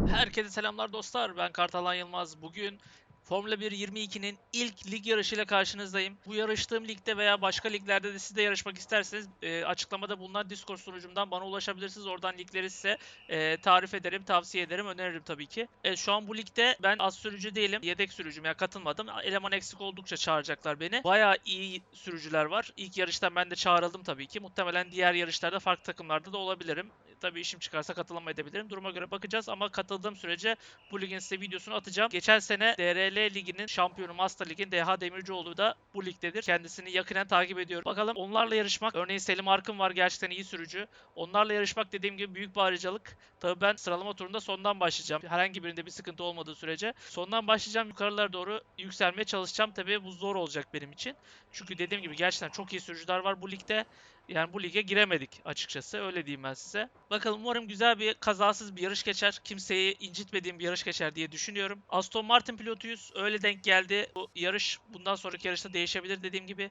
Herkese selamlar dostlar. Ben Kartalan Yılmaz. Bugün Formula 1 22'nin ilk lig yarışıyla karşınızdayım. Bu yarıştığım ligde veya başka liglerde de siz de yarışmak isterseniz e, açıklamada bulunan Discord sunucumdan bana ulaşabilirsiniz. Oradan ligleri size e, tarif ederim, tavsiye ederim, öneririm tabii ki. E, şu an bu ligde ben az sürücü değilim. Yedek sürücüyüm ya katılmadım. Eleman eksik oldukça çağıracaklar beni. Bayağı iyi sürücüler var. İlk yarıştan ben de çağrıldım tabii ki. Muhtemelen diğer yarışlarda farklı takımlarda da olabilirim. Tabii işim çıkarsa katılamayabilirim. Duruma göre bakacağız ama katıldığım sürece bu ligin size videosunu atacağım. Geçen sene DRL liginin şampiyonu Master Lig'in DH Demircioğlu da bu ligdedir. Kendisini yakinen takip ediyorum. Bakalım onlarla yarışmak. Örneğin Selim Arkın var gerçekten iyi sürücü. Onlarla yarışmak dediğim gibi büyük bir ayrıcalık. Tabii ben sıralama turunda sondan başlayacağım. Herhangi birinde bir sıkıntı olmadığı sürece. Sondan başlayacağım yukarılara doğru yükselmeye çalışacağım. Tabii bu zor olacak benim için. Çünkü dediğim gibi gerçekten çok iyi sürücüler var bu ligde. Yani bu lige giremedik açıkçası. Öyle diyeyim ben size. Bakalım umarım güzel bir kazasız bir yarış geçer. Kimseyi incitmediğim bir yarış geçer diye düşünüyorum. Aston Martin pilotuyuz. Öyle denk geldi. Bu yarış bundan sonraki yarışta değişebilir dediğim gibi.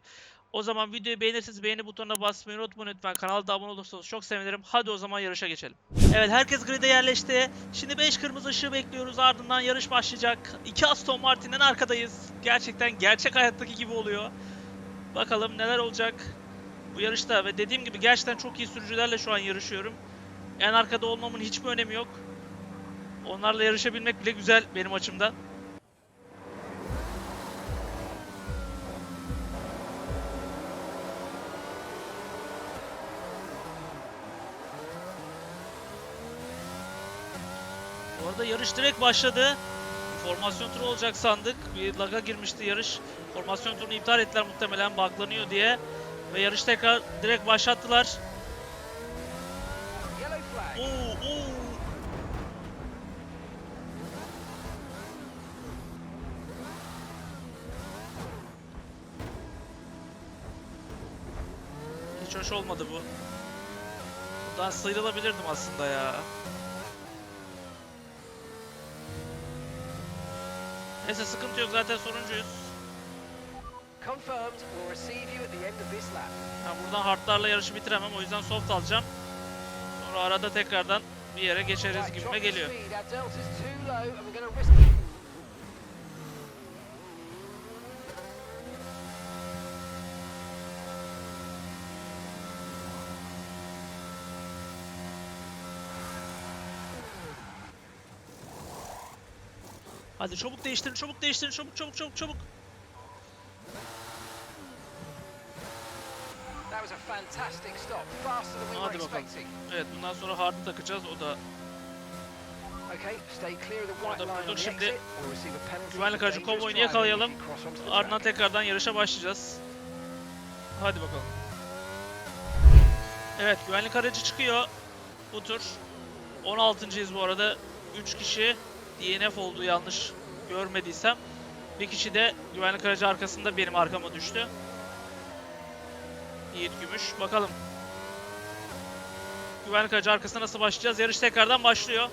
O zaman videoyu beğenirseniz beğeni butonuna basmayı unutmayın lütfen. Kanala da abone olursanız çok sevinirim. Hadi o zaman yarışa geçelim. Evet herkes grid'e yerleşti. Şimdi 5 kırmızı ışığı bekliyoruz. Ardından yarış başlayacak. 2 Aston Martin'den arkadayız. Gerçekten gerçek hayattaki gibi oluyor. Bakalım neler olacak bu yarışta ve dediğim gibi gerçekten çok iyi sürücülerle şu an yarışıyorum. En arkada olmamın hiçbir önemi yok. Onlarla yarışabilmek bile güzel benim açımdan. Bu arada yarış direkt başladı. Formasyon turu olacak sandık. Bir laga girmişti yarış. Formasyon turunu iptal ettiler muhtemelen buglanıyor diye. Ve yarış tekrar direkt başlattılar. Oo, oo. Hiç hoş olmadı bu. Buradan sıyrılabilirdim aslında ya. Neyse sıkıntı yok zaten sonuncuyuz. Ben buradan hardlarla yarışı bitiremem o yüzden soft alacağım. Sonra arada tekrardan bir yere geçeriz gibime geliyor. Hadi çabuk değiştirin, çabuk değiştirin, çabuk çabuk çabuk çabuk. Hadi bakalım. Evet bundan sonra hard'ı takacağız. O da Okay, stay clear of the white Orada bulduk şimdi. güvenlik aracı konvoyunu yakalayalım. Ardından tekrardan yarışa başlayacağız. Hadi bakalım. Evet güvenlik aracı çıkıyor bu tur. 16.yiz bu arada. 3 kişi DNF oldu yanlış görmediysem. Bir kişi de güvenlik aracı arkasında benim arkama düştü. Yiğit Gümüş. Bakalım. Güvenlik aracı arkasında nasıl başlayacağız? Yarış tekrardan başlıyor.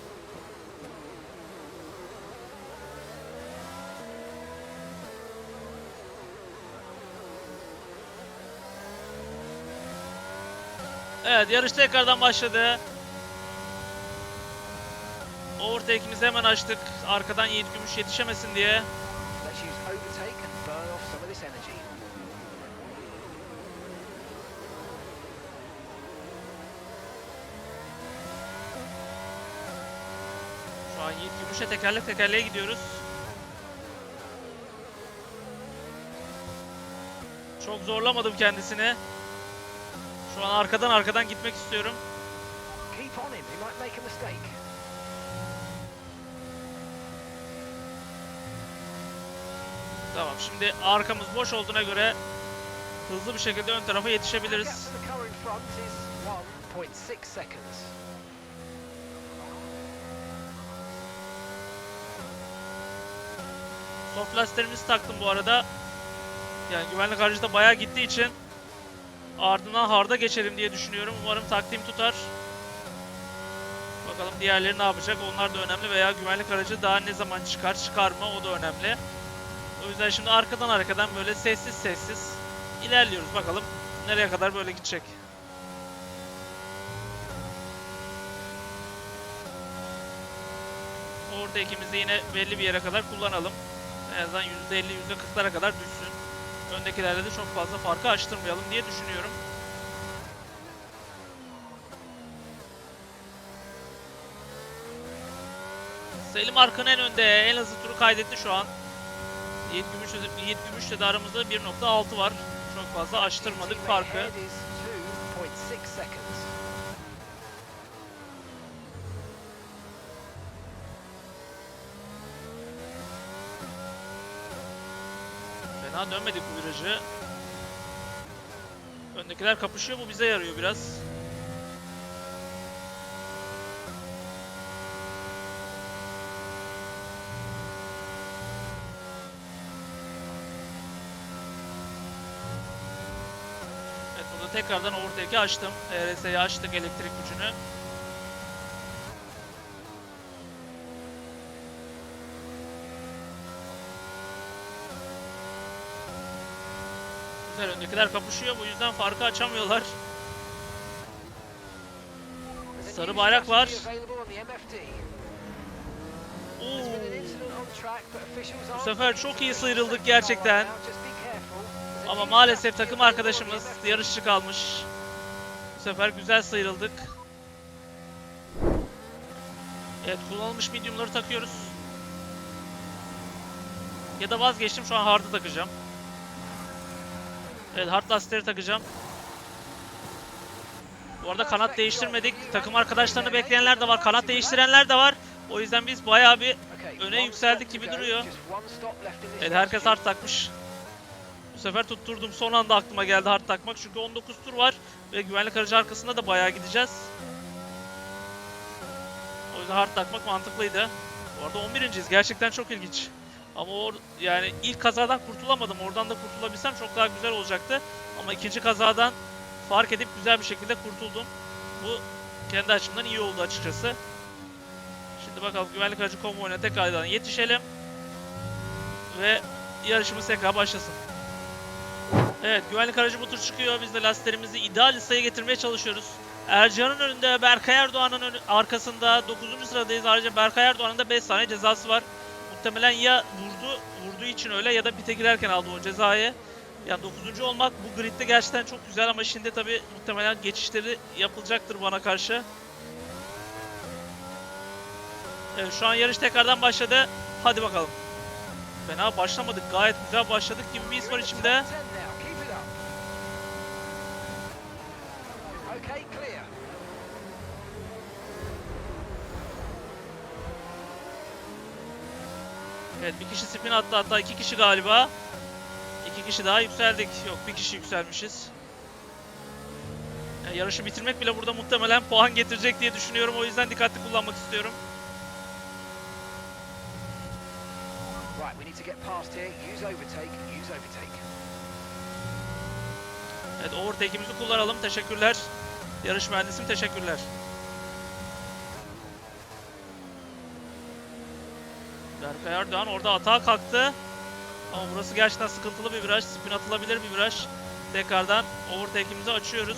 Evet yarış tekrardan başladı. Overtake'imizi hemen açtık. Arkadan Yiğit Gümüş yetişemesin diye. Şu an Yiğit Gümüş'e tekerlek tekerleğe gidiyoruz. Çok zorlamadım kendisini. Şu an arkadan arkadan gitmek istiyorum. Tamam şimdi arkamız boş olduğuna göre hızlı bir şekilde ön tarafa yetişebiliriz. Lastiklerimizi taktım bu arada. Yani güvenlik aracı da bayağı gittiği için ardından hard'a geçelim diye düşünüyorum. Umarım taktiğim tutar. Bakalım diğerleri ne yapacak? Onlar da önemli veya güvenlik aracı daha ne zaman çıkar, çıkar mı? O da önemli. O yüzden şimdi arkadan arkadan böyle sessiz sessiz ilerliyoruz. Bakalım nereye kadar böyle gidecek. overtake'imizi yine belli bir yere kadar kullanalım. En azından %50, %40'lara kadar düşsün. Öndekilerle de çok fazla farkı açtırmayalım diye düşünüyorum. Selim Arkın en önde. En hızlı turu kaydetti şu an. Yiğit Gümüş'le, Yiğit Gümüş'le de aramızda 1.6 var. Çok fazla açtırmadık farkı. Ahead is 2.6 seconds. Fena dönmedik bu virajı. Öndekiler kapışıyor. Bu bize yarıyor biraz. Evet burada tekrardan overtake'i açtım. ERS'yi açtık elektrik gücünü. Güzel öndekiler kapışıyor. Bu yüzden farkı açamıyorlar. Sarı bayrak var. Oo. Aren't sefer çok iyi sıyrıldık gerçekten. Ama maalesef takım arkadaşımız yarışçı kalmış. Bu sefer güzel sıyrıldık. Evet kullanılmış medium'ları takıyoruz. Ya da vazgeçtim şu an hard'ı takacağım. Evet hard lastikleri takacağım. Bu arada kanat değiştirmedik. Takım arkadaşlarını bekleyenler de var. Kanat değiştirenler de var. O yüzden biz bayağı bir öne yükseldik gibi duruyor. Evet herkes hard takmış. Bu sefer tutturdum. Son anda aklıma geldi hard takmak. Çünkü 19 tur var ve güvenlik aracı arkasında da bayağı gideceğiz. O yüzden hard takmak mantıklıydı. Bu arada 11.yiz. Gerçekten çok ilginç. Ama or yani ilk kazadan kurtulamadım. Oradan da kurtulabilsem çok daha güzel olacaktı. Ama ikinci kazadan fark edip güzel bir şekilde kurtuldum. Bu kendi açımdan iyi oldu açıkçası. Şimdi bakalım güvenlik aracı konvoyuna tekrardan yetişelim. Ve yarışımız tekrar başlasın. Evet güvenlik aracı bu tur çıkıyor. Biz de lastiklerimizi ideal listeye getirmeye çalışıyoruz. Ercan'ın önünde Berkay Erdoğan'ın arkasında 9. sıradayız. Ayrıca Berkay Erdoğan'ın da 5 saniye cezası var. Muhtemelen ya vurdu, vurduğu için öyle ya da pite girerken aldı o cezayı. Yani 9. olmak bu gridde gerçekten çok güzel ama şimdi tabi muhtemelen geçişleri yapılacaktır bana karşı. Evet şu an yarış tekrardan başladı. Hadi bakalım. Fena başlamadık. Gayet güzel başladık gibi bir his var içimde. Evet bir kişi spin attı hatta iki kişi galiba. İki kişi daha yükseldik. Yok bir kişi yükselmişiz. Yani yarışı bitirmek bile burada muhtemelen puan getirecek diye düşünüyorum. O yüzden dikkatli kullanmak istiyorum. Right, we need to get past here. Use overtake, use overtake. Evet overtake'imizi kullanalım. Teşekkürler. Yarış mühendisim teşekkürler. Berkay Erdoğan orada atağa kalktı. Ama burası gerçekten sıkıntılı bir viraj. Spin atılabilir bir viraj. Tekrardan overtake'imizi açıyoruz.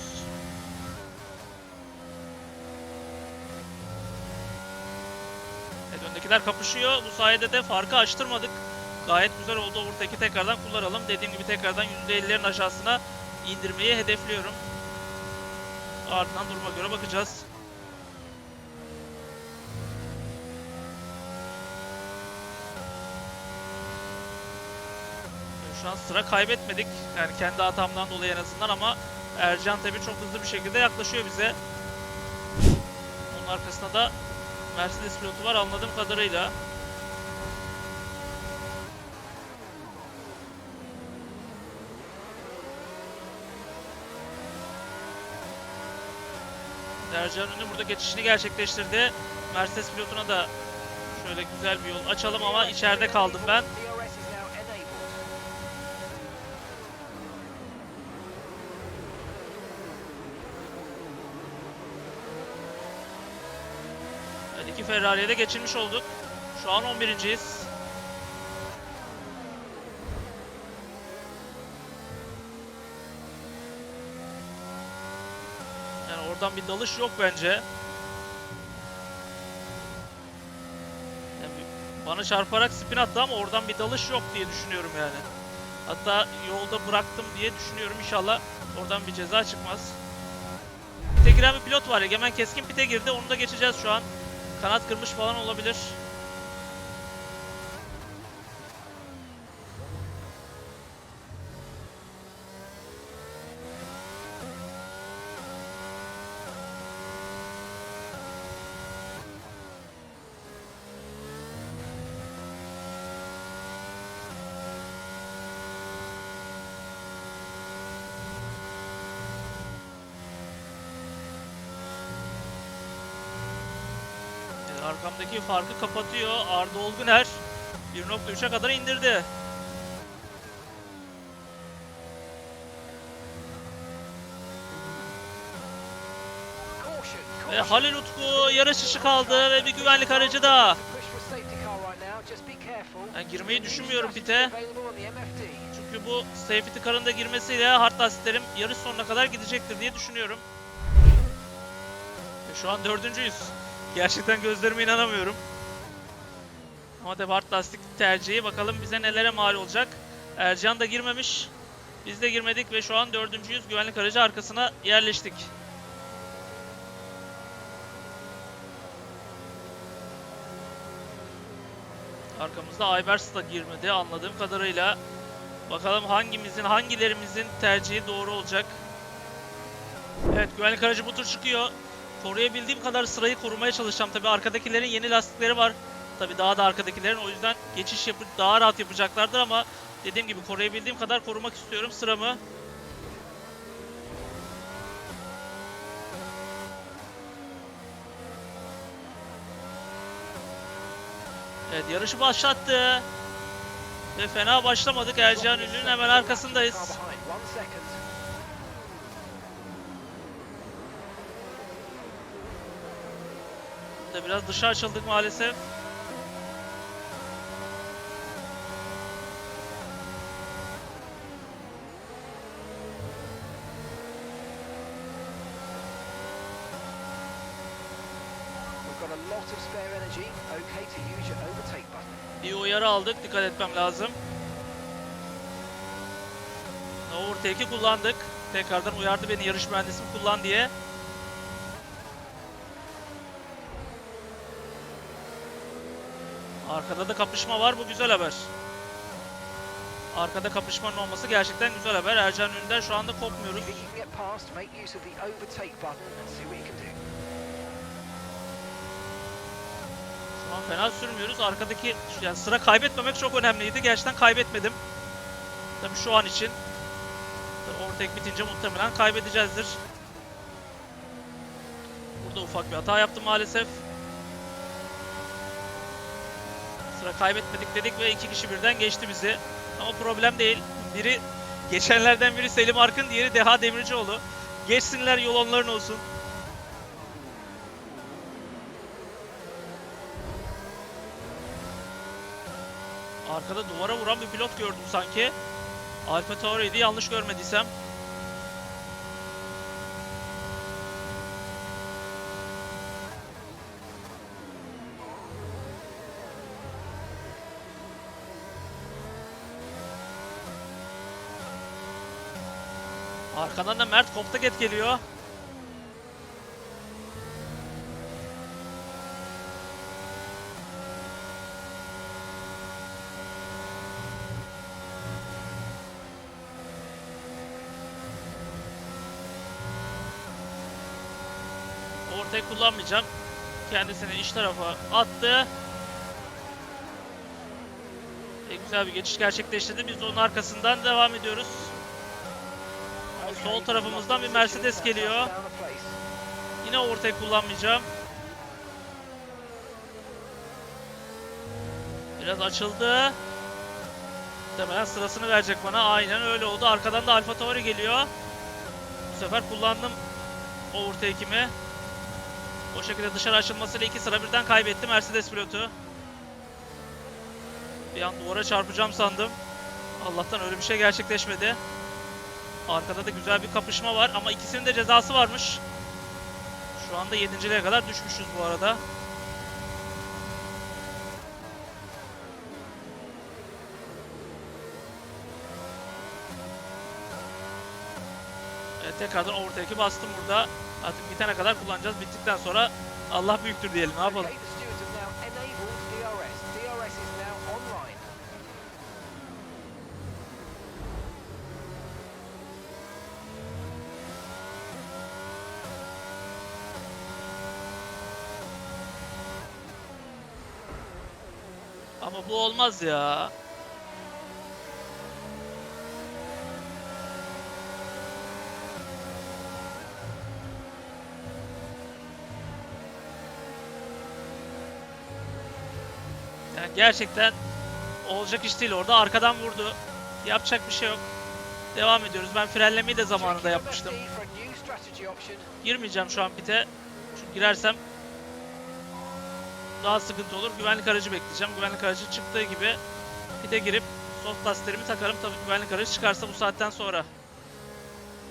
Evet öndekiler kapışıyor. Bu sayede de farkı açtırmadık. Gayet güzel oldu. Overtake'i tekrardan kullanalım. Dediğim gibi tekrardan %50'lerin aşağısına indirmeyi hedefliyorum. Ardından duruma göre bakacağız. Şu an sıra kaybetmedik. Yani kendi hatamdan dolayı en azından ama Ercan tabi çok hızlı bir şekilde yaklaşıyor bize. Onun arkasında da Mercedes pilotu var anladığım kadarıyla. Ercan Ünlü burada geçişini gerçekleştirdi. Mercedes pilotuna da şöyle güzel bir yol açalım ama içeride kaldım ben. İki Ferrari'ye de geçilmiş olduk. Şu an 11.yiz. Yani oradan bir dalış yok bence. Yani Bana çarparak spin attı ama oradan bir dalış yok diye düşünüyorum yani. Hatta yolda bıraktım diye düşünüyorum. İnşallah oradan bir ceza çıkmaz. Pite giren bir pilot var. Egemen keskin pite girdi. Onu da geçeceğiz şu an. Kanat kırmış falan olabilir. Ee, Arkamdaki farkı kapatıyor. Arda Olguner 1.3'e kadar indirdi. Ve. Halil Utku yarış dışı kaldı ve bir güvenlik aracı da. Push for a safety car right now, just be careful. Ben girmeyi düşünmüyorum pite. Çünkü bu safety car'ın da girmesiyle hard lastiklerim yarış sonuna kadar gidecektir diye düşünüyorum. Ve şu an dördüncüyüz. Gerçekten gözlerime inanamıyorum. Ama hard lastik tercihi bakalım bize nelere mal olacak. Ercan da girmemiş. Biz de girmedik ve şu an dördüncüyüz. Güvenlik aracı arkasına yerleştik. Arkamızda Aybers da girmedi anladığım kadarıyla. Bakalım hangimizin, hangilerimizin tercihi doğru olacak. Evet güvenlik aracı bu tur çıkıyor. Koruyabildiğim kadar sırayı korumaya çalışacağım. Tabi arkadakilerin yeni lastikleri var. Tabi daha da arkadakilerin o yüzden geçiş yapıp daha rahat yapacaklardır ama dediğim gibi koruyabildiğim kadar korumak istiyorum sıramı. Evet yarışı başlattı. Ve fena başlamadık. Ercan Ünlü'nün hemen arkasındayız. Da biraz dışa açıldık maalesef. Bir uyarı aldık. Dikkat etmem lazım. Overtake'i kullandık. Tekrardan uyardı beni yarış mühendisim kullan diye. Arkada da kapışma var. Bu güzel haber. Arkada kapışmanın olması gerçekten güzel haber. Ercan Ünder şu anda kopmuyoruz. Şu an fena sürmüyoruz. Arkadaki yani sıra kaybetmemek çok önemliydi. Gerçekten kaybetmedim. Tabii şu an için. Overtake bitince muhtemelen kaybedeceğizdir. Burada ufak bir hata yaptım maalesef. Sıra kaybetmedik dedik ve iki kişi birden geçti bizi. Ama problem değil. Biri geçenlerden biri Selim Arkın, diğeri Deha Demircioğlu. Geçsinler yol onların olsun. Arkada duvara vuran bir pilot gördüm sanki. Alfa Tauri'ydi yanlış görmediysem. Arkadan da Mert Koptaget geliyor. Ortaya kullanmayacağım. Kendisini iç tarafa attı. Ve güzel bir geçiş gerçekleştirdi. Biz onun arkasından devam ediyoruz. Sol tarafımızdan bir Mercedes geliyor. Yine ortaya kullanmayacağım. Biraz açıldı. Muhtemelen sırasını verecek bana. Aynen öyle oldu. Arkadan da Alfa Tauri geliyor. Bu sefer kullandım overtake'imi. O şekilde dışarı açılmasıyla iki sıra birden kaybetti Mercedes pilotu. Bir an duvara çarpacağım sandım. Allah'tan öyle bir şey gerçekleşmedi. Arkada da güzel bir kapışma var ama ikisinin de cezası varmış. Şu anda 7.liğe kadar düşmüşüz bu arada. Evet, tekrardan overtake'i bastım burada. Artık bitene kadar kullanacağız. Bittikten sonra Allah büyüktür diyelim. Ne yapalım? Ama bu olmaz ya. Yani gerçekten olacak iş değil. Orada arkadan vurdu. Yapacak bir şey yok. Devam ediyoruz. Ben frenlemeyi de zamanında yapmıştım. Girmeyeceğim şu an pite. Çünkü girersem daha sıkıntı olur. Güvenlik aracı bekleyeceğim. Güvenlik aracı çıktığı gibi pite girip soft lastiklerimi takarım. Tabii güvenlik aracı çıkarsa bu saatten sonra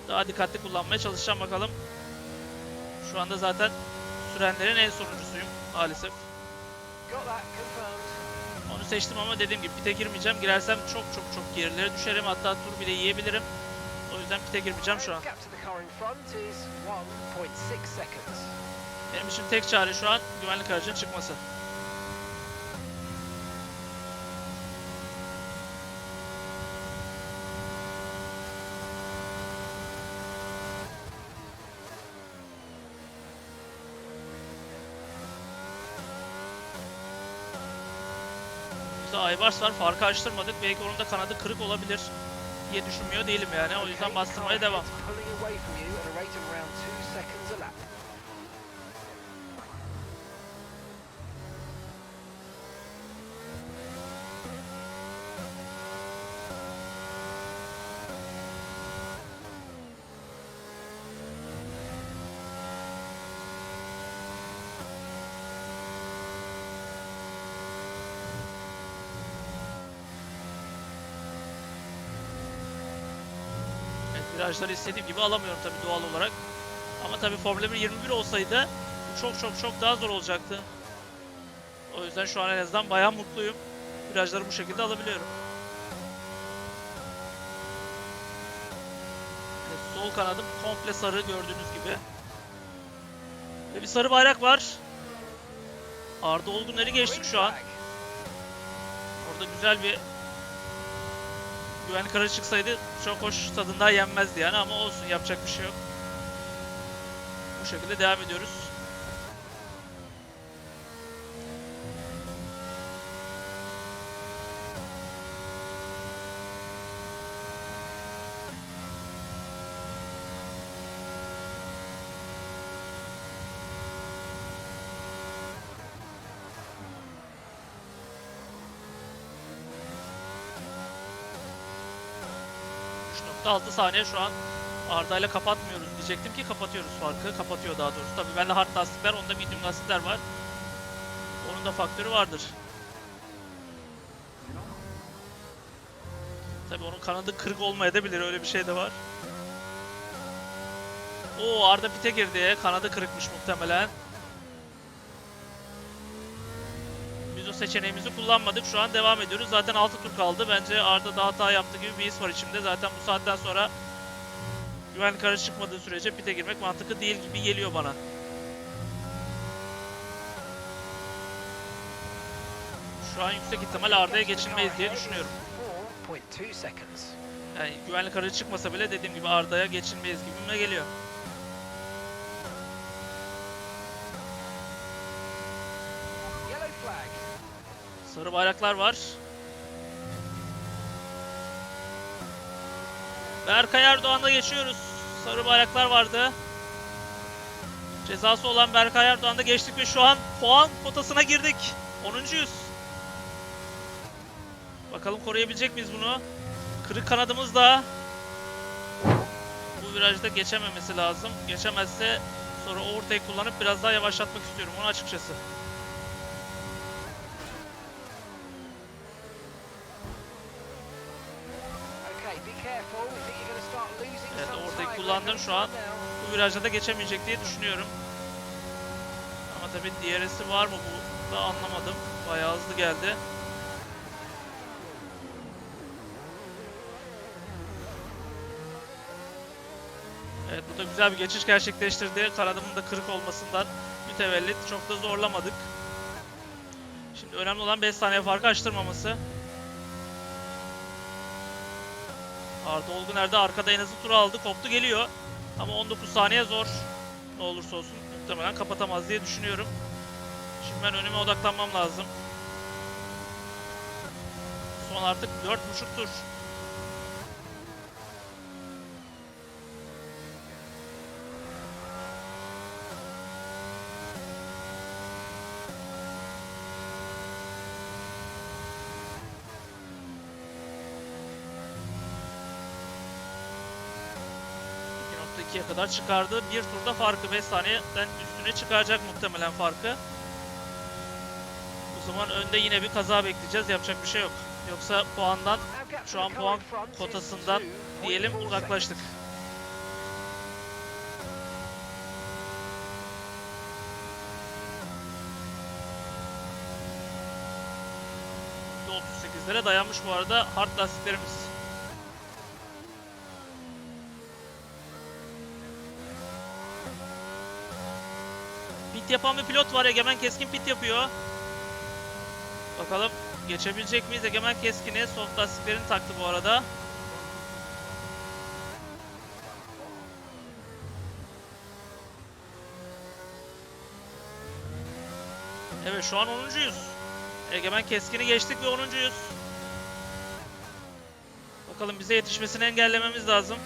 daha dikkatli kullanmaya çalışacağım bakalım. Şu anda zaten sürenlerin en sonuncusuyum maalesef. Onu seçtim ama dediğim gibi pite girmeyeceğim. Girersem çok çok çok gerilere düşerim. Hatta tur bile yiyebilirim. O yüzden pite girmeyeceğim şu an. Benim için tek çare şu an güvenlik aracının çıkması. Bizde Aybars var. Farkı açtırmadık. Belki onun da kanadı kırık olabilir diye düşünmüyor değilim yani. O yüzden bastırmaya devam. Virajları istediğim gibi alamıyorum tabii doğal olarak. Ama tabii Formula 1 21 olsaydı çok çok çok daha zor olacaktı. O yüzden şu an en azından bayağı mutluyum. Virajları bu şekilde alabiliyorum. Evet, sol kanadım komple sarı gördüğünüz gibi. Ve bir sarı bayrak var. Arda Olgunları geçtik şu an. Orada güzel bir güvenlik aracı çıksaydı çok hoş tadından yenmezdi yani ama olsun yapacak bir şey yok. Bu şekilde devam ediyoruz. Altı saniye şu an Arda ile kapatmıyoruz diyecektim ki kapatıyoruz farkı. Kapatıyor daha doğrusu. Tabii bende hard lastikler, onda medium lastikler var. Onun da faktörü vardır. Tabii onun kanadı kırık olmayabilir öyle bir şey de var. Oo Arda pite girdi. Kanadı kırıkmış muhtemelen. Biz o seçeneğimizi kullanmadık. Şu an devam ediyoruz. Zaten 6 tur kaldı. Bence Arda da hata yaptı gibi bir his var içimde. Zaten bu saatten sonra güvenlik aracı çıkmadığı sürece pite girmek mantıklı değil gibi geliyor bana. Şu an yüksek ihtimal Arda'ya geçilmeyiz diye düşünüyorum. 4.2 seconds. Yani güvenlik aracı çıkmasa bile dediğim gibi Arda'ya geçilmeyiz gibime geliyor. Sarı bayraklar var. Berkay Erdoğan'la geçiyoruz. Sarı bayraklar vardı. Cezası olan Berkay Erdoğan'da geçtik ve şu an puan potasına girdik. 10.yüz. Bakalım koruyabilecek miyiz bunu? Kırık kanadımız da bu virajda geçememesi lazım. Geçemezse sonra overtake kullanıp biraz daha yavaşlatmak istiyorum onu açıkçası. Left şu an. Bu virajda da geçemeyecek diye düşünüyorum. Ama tabii DRS'i var mı bu da anlamadım. Bayağı hızlı geldi. Evet burada güzel bir geçiş gerçekleştirdi. Kanadımın da kırık olmasından mütevellit. Çok da zorlamadık. Şimdi önemli olan 5 saniye farkı açtırmaması. Arda Olgun nerede? Arkada en hızlı turu aldı. Koptu geliyor. Ama 19 saniye zor. Ne olursa olsun muhtemelen kapatamaz diye düşünüyorum. Şimdi ben önüme odaklanmam lazım. Son artık 4.5 tur. Kadar çıkardı. Bir turda farkı 5 saniyeden üstüne çıkaracak muhtemelen farkı. O zaman önde yine bir kaza bekleyeceğiz. Yapacak bir şey yok. Yoksa puandan Şu an puan kotasından 2.4 diyelim uzaklaştık. %38'lere dayanmış bu arada hard lastiklerimiz. Pit yapan bir pilot var. Egemen Keskin pit yapıyor. Bakalım geçebilecek miyiz? Egemen Keskin'i soft lastiklerini taktı bu arada. Evet şu an 10.yüz. Egemen Keskin'i geçtik ve 10.yüz. Bakalım bize yetişmesini engellememiz lazım.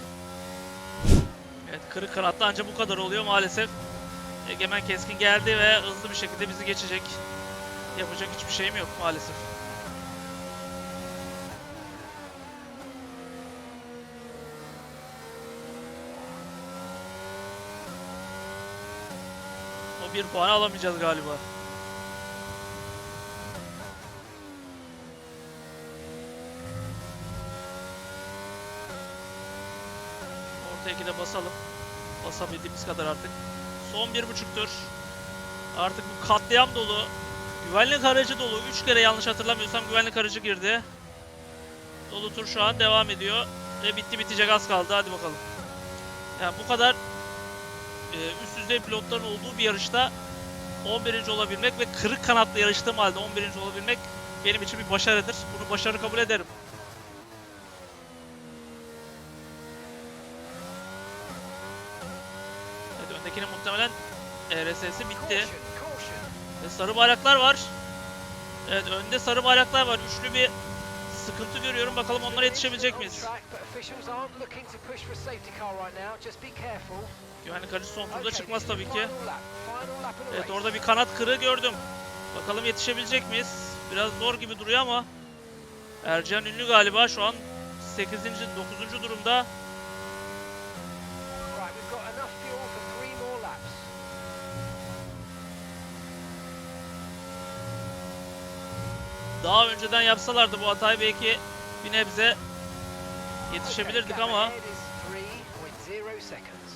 Evet kırık kanatlı anca bu kadar oluyor maalesef. Egemen Keskin geldi ve hızlı bir şekilde bizi geçecek. Yapacak hiçbir şeyim yok maalesef. O bir puan alamayacağız galiba. Orta ikide basalım. Basabildiğimiz kadar artık. Son bir buçuk tur. Artık bu katliam dolu. Güvenlik aracı dolu. 3 kere yanlış hatırlamıyorsam güvenlik aracı girdi. Dolu tur şu an devam ediyor. Ve bitti bitecek az kaldı. Hadi bakalım. Yani bu kadar e, üst düzey pilotların olduğu bir yarışta 11. olabilmek ve kırık kanatlı yarıştığım halde 11. olabilmek benim için bir başarıdır. Bunu başarı kabul ederim. Evet öndekinin muhtemelen RSS'i bitti. Ve sarı bayraklar var. Evet önde sarı bayraklar var. Üçlü bir sıkıntı görüyorum. Bakalım onlara yetişebilecek miyiz? Güvenlik aracı son turda çıkmaz tabii ki. Evet orada bir kanat kırığı gördüm. Bakalım yetişebilecek miyiz? Biraz zor gibi duruyor ama Ercan Ünlü galiba şu an 8. 9. durumda. Daha önceden yapsalardı bu hatayı belki bir nebze yetişebilirdik ama ahead is 3.0 seconds.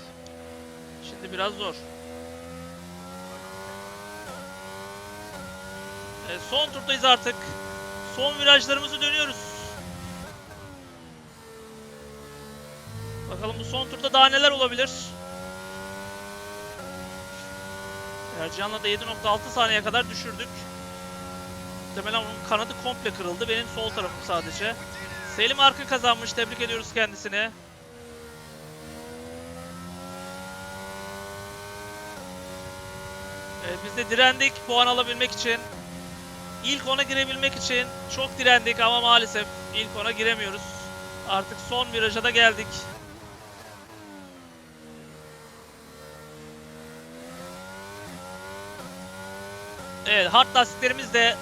şimdi biraz zor. Evet, son turdayız artık. Son virajlarımızı dönüyoruz. Bakalım bu son turda daha neler olabilir? Ercan'la da 7.6 saniye kadar düşürdük. Muhtemelen onun kanadı komple kırıldı. Benim sol tarafım sadece. Selim Arkın kazanmış. Tebrik ediyoruz kendisine. Evet, biz de direndik puan alabilmek için. İlk ona girebilmek için çok direndik ama maalesef ilk ona giremiyoruz. Artık son viraja da geldik. Evet hard lastiklerimiz de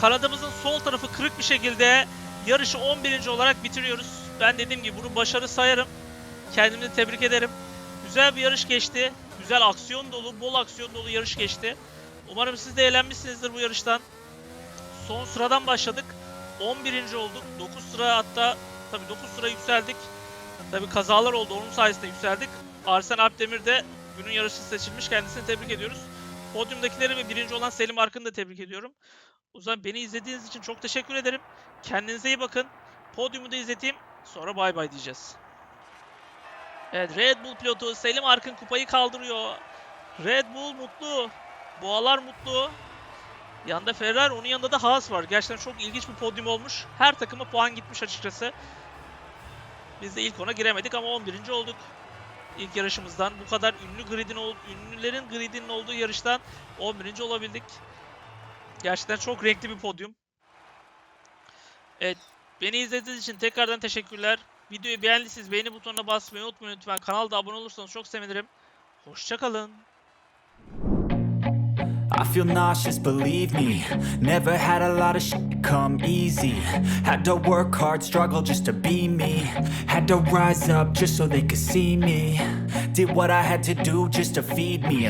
kanadımızın sol tarafı kırık bir şekilde yarışı 11. olarak bitiriyoruz. Ben dediğim gibi bunu başarı sayarım. Kendimi tebrik ederim. Güzel bir yarış geçti. Güzel aksiyon dolu, bol aksiyon dolu yarış geçti. Umarım siz de eğlenmişsinizdir bu yarıştan. Son sıradan başladık. 11. olduk. 9 sıra hatta tabii 9 sıra yükseldik. Tabii kazalar oldu. Onun sayesinde yükseldik. Arsen Alpdemir de günün yarışçısı seçilmiş. Kendisini tebrik ediyoruz. Podyumdakileri ve birinci olan Selim Arkın'ı da tebrik ediyorum. O zaman beni izlediğiniz için çok teşekkür ederim. Kendinize iyi bakın. Podyumu da izleteyim. Sonra bay bay diyeceğiz. Evet Red Bull pilotu Selim Arkın kupayı kaldırıyor. Red Bull mutlu. Boğalar mutlu. Yanında Ferrari, onun yanında da Haas var. Gerçekten çok ilginç bir podyum olmuş. Her takıma puan gitmiş açıkçası. Biz de ilk ona giremedik ama 11. olduk. İlk yarışımızdan bu kadar ünlü gridin ünlülerin gridinin olduğu yarıştan 11. olabildik. Gerçekten çok renkli bir podyum. Evet, beni izlediğiniz için tekrardan teşekkürler. Videoyu beğendiyseniz beğeni butonuna basmayı unutmayın lütfen. Kanalda abone olursanız çok sevinirim. Hoşçakalın. I feel nauseous, believe me. Never had a lot of shit come easy. Had to work hard, struggle just to be me. Had to rise up just so they could see me. Did what I had to do just to feed me.